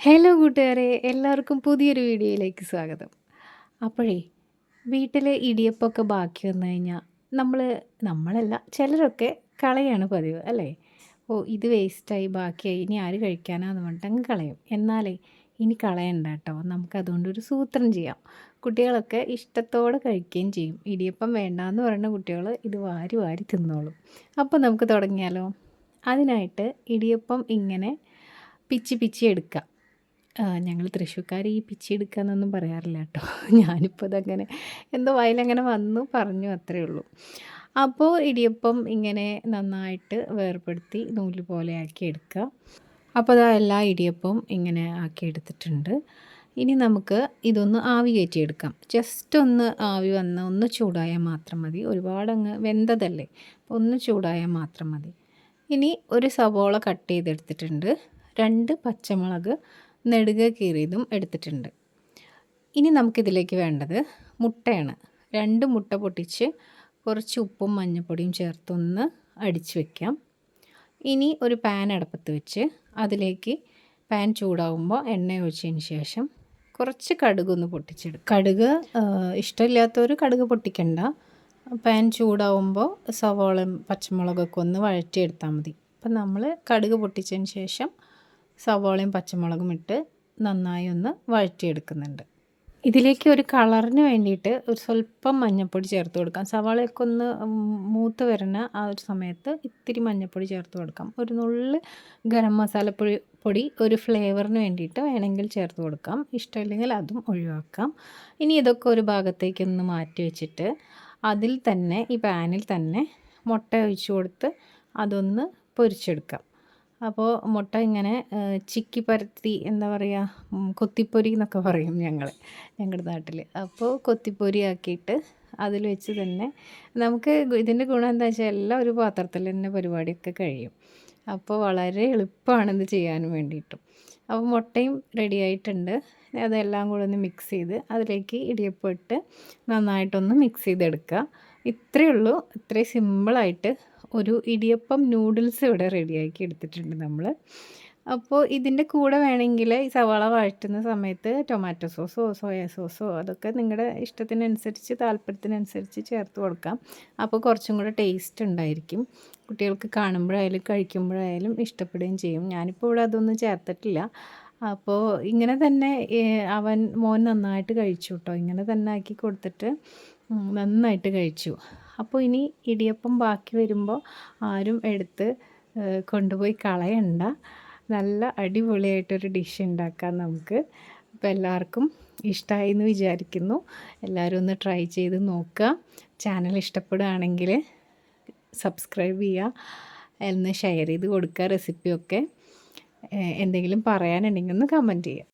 Hello കൂട്ടുകാരെ. എല്ലാവർക്കും പുതിയൊരു വീഡിയോയിലേക്ക് സ്വാഗതം. അപ്പോഴേ വീട്ടിൽ ഇടിയപ്പമൊക്കെ ബാക്കി വന്നു കഴിഞ്ഞാൽ നമ്മൾ നമ്മളല്ല ചിലരൊക്കെ കളയാണ് പതിവ് അല്ലേ? ഓ ഇത് വേസ്റ്റായി ബാക്കിയായി ഇനി ആര് കഴിക്കാനാന്ന് പറഞ്ഞിട്ട് അങ്ങ് കളയും. എന്നാലേ ഇനി കളയണ്ട കേട്ടോ നമുക്കതുകൊണ്ട് ഒരു സൂത്രം ചെയ്യാം. കുട്ടികളൊക്കെ ഇഷ്ടത്തോടെ കഴിക്കുകയും ചെയ്യും. ഇടിയപ്പം വേണ്ടാന്ന് പറയുന്ന കുട്ടികൾ ഇത് വാരി വാരി തിന്നോളും. അപ്പോൾ നമുക്ക് തുടങ്ങിയാലോ? അതിനായിട്ട് ഇടിയപ്പം ഇങ്ങനെ പിച്ചി പിച്ചി എടുക്കുക ഞങ്ങൾ തൃശ്ശൂർക്കാർ ഈ പിച്ചി എടുക്കുക പറയാറില്ല കേട്ടോ. ഞാനിപ്പോൾ അതങ്ങനെ എന്തോ വായിലങ്ങനെ വന്നു പറഞ്ഞു അത്രയേ ഉള്ളൂ. അപ്പോൾ ഇടിയപ്പം ഇങ്ങനെ നന്നായിട്ട് വേർപ്പെടുത്തി നൂൽ പോലെ ആക്കി എടുക്കുക അപ്പോൾ അതാ എല്ലാ ഇടിയപ്പവും ഇങ്ങനെ ആക്കി എടുത്തിട്ടുണ്ട്. ഇനി നമുക്ക് ഇതൊന്ന് ആവി കയറ്റിയെടുക്കാം ജസ്റ്റ് ഒന്ന് ആവി വന്ന് ഒന്ന് ചൂടായാൽ മാത്രം മതി. ഒരുപാട് അങ്ങ് വെന്തതല്ലേ ഒന്ന് ചൂടായാൽ മാത്രം മതി. ഇനി ഒരു സവോള കട്ട് ചെയ്തെടുത്തിട്ടുണ്ട്. രണ്ട് പച്ചമുളക് നെടുക കീറിയതും എടുത്തിട്ടുണ്ട്. ഇനി നമുക്കിതിലേക്ക് വേണ്ടത് മുട്ടയാണ്. രണ്ട് മുട്ട പൊട്ടിച്ച് കുറച്ച് ഉപ്പും മഞ്ഞൾപ്പൊടിയും ചേർത്തൊന്ന് അടിച്ചു വയ്ക്കാം ഇനി ഒരു പാൻ അടുപ്പത്ത് വെച്ച് അതിലേക്ക് പാൻ ചൂടാവുമ്പോൾ എണ്ണ ഒഴിച്ചതിന് ശേഷം കുറച്ച് കടുക് ഒന്ന് പൊട്ടിച്ചെടുക്കും. കടുക് ഇഷ്ടമില്ലാത്തവർ കടുക് പൊട്ടിക്കണ്ട. പാൻ ചൂടാവുമ്പോൾ സവോളയും പച്ചമുളകൊക്കെ ഒന്ന് വഴറ്റിയെടുത്താൽ മതി. അപ്പം നമ്മൾ കടുക് പൊട്ടിച്ചതിന് ശേഷം സവോളയും പച്ചമുളകും ഇട്ട് നന്നായി ഒന്ന് വഴറ്റിയെടുക്കുന്നുണ്ട്. ഇതിലേക്ക് ഒരു കളറിന് വേണ്ടിയിട്ട് ഒരു സ്വല്പം മഞ്ഞൾപ്പൊടി ചേർത്ത് കൊടുക്കാം. സവാളയൊക്കെ ഒന്ന് മൂത്ത് വരുന്ന ആ ഒരു സമയത്ത് ഇത്തിരി മഞ്ഞൾപ്പൊടി ചേർത്ത് കൊടുക്കാം. ഒരു നുള്ള് ഗരം മസാലപ്പൊടി പൊടി ഒരു ഫ്ലേവറിന് വേണ്ടിയിട്ട് വേണമെങ്കിൽ ചേർത്ത് കൊടുക്കാം. ഇഷ്ടമില്ലെങ്കിൽ അതും ഒഴിവാക്കാം. ഇനി ഇതൊക്കെ ഒരു ഭാഗത്തേക്കൊന്ന് മാറ്റി വെച്ചിട്ട് അതിൽ തന്നെ ഈ പാനിൽ തന്നെ മുട്ട ഒഴിച്ച് കൊടുത്ത് അതൊന്ന് പൊരിച്ചെടുക്കാം. അപ്പോൾ മുട്ട ഇങ്ങനെ ചിക്കി പരത്തി എന്താ പറയുക കൊത്തിപ്പൊരി എന്നൊക്കെ പറയും ഞങ്ങൾ ഞങ്ങളുടെ നാട്ടിൽ അപ്പോൾ കൊത്തിപ്പൊരി ആക്കിയിട്ട് അതിൽ വെച്ച് തന്നെ നമുക്ക് ഇതിന്റെ ഗുണം എന്താ വെച്ചാൽ എല്ലാം ഒരു പാത്രത്തിൽ തന്നെ പരിപാടിയൊക്കെ കഴിയും. അപ്പോൾ വളരെ എളുപ്പമാണ് ഇത് ചെയ്യാൻ വേണ്ടിയിട്ടും. അപ്പോൾ മുട്ടയും റെഡി ആയിട്ടുണ്ട്. അതെല്ലാം കൂടെ ഒന്ന് മിക്സ് ചെയ്ത് അതിലേക്ക് ഇടിയപ്പം ഇട്ട് നന്നായിട്ടൊന്ന് മിക്സ് ചെയ്തെടുക്കുക. ഇത്രയേ ഉള്ളൂ. ഇത്രയും സിമ്പിളായിട്ട് ഒരു ഇടിയപ്പം നൂഡിൽസ് ഇവിടെ റെഡിയാക്കി എടുത്തിട്ടുണ്ട് നമ്മൾ അപ്പോൾ ഇതിന്റെ കൂടെ വേണമെങ്കിൽ ഈ സവാള വഴറ്റുന്ന സമയത്ത് ടൊമാറ്റോ സോസോ സോയ സോസോ അതൊക്കെ നിങ്ങളുടെ ഇഷ്ടത്തിനനുസരിച്ച് താല്പര്യത്തിനനുസരിച്ച് ചേർത്ത് കൊടുക്കാം. അപ്പോൾ കുറച്ചും കൂടെ ടേസ്റ്റ് ഉണ്ടായിരിക്കും. കുട്ടികൾക്ക് കാണുമ്പോഴായാലും കഴിക്കുമ്പോഴായാലും ഇഷ്ടപ്പെടുകയും ചെയ്യും. ഞാനിപ്പോൾ ഇവിടെ അതൊന്നും ചേർത്തിട്ടില്ല. അപ്പോൾ ഇങ്ങനെ തന്നെ അവൻ മോൻ നന്നായിട്ട് കഴിച്ചു കേട്ടോ ഇങ്ങനെ തന്നെ ആക്കി കൊടുത്തിട്ട് നന്നായിട്ട് കഴിച്ചു. അപ്പോൾ ഇനി ഇടിയപ്പം ബാക്കി വരുമ്പോൾ ആരും എടുത്ത് കൊണ്ടുപോയി കളയണ്ട. നല്ല അടിപൊളിയായിട്ടൊരു ഡിഷ് ഉണ്ടാക്കാം നമുക്ക്. അപ്പോൾ എല്ലാവർക്കും ഇഷ്ടമായി എന്ന് വിചാരിക്കുന്നു. എല്ലാവരും ഒന്ന് ട്രൈ ചെയ്ത് നോക്കുക. ചാനൽ ഇഷ്ടപ്പെടുകയാണെങ്കിൽ സബ്സ്ക്രൈബ് ചെയ്യുക. എന്ന് ഷെയർ ചെയ്ത് കൊടുക്കുക റെസിപ്പിയൊക്കെ. എന്തെങ്കിലും പറയാനുണ്ടെങ്കിൽ ഒന്ന് കമന്റ് ചെയ്യുക.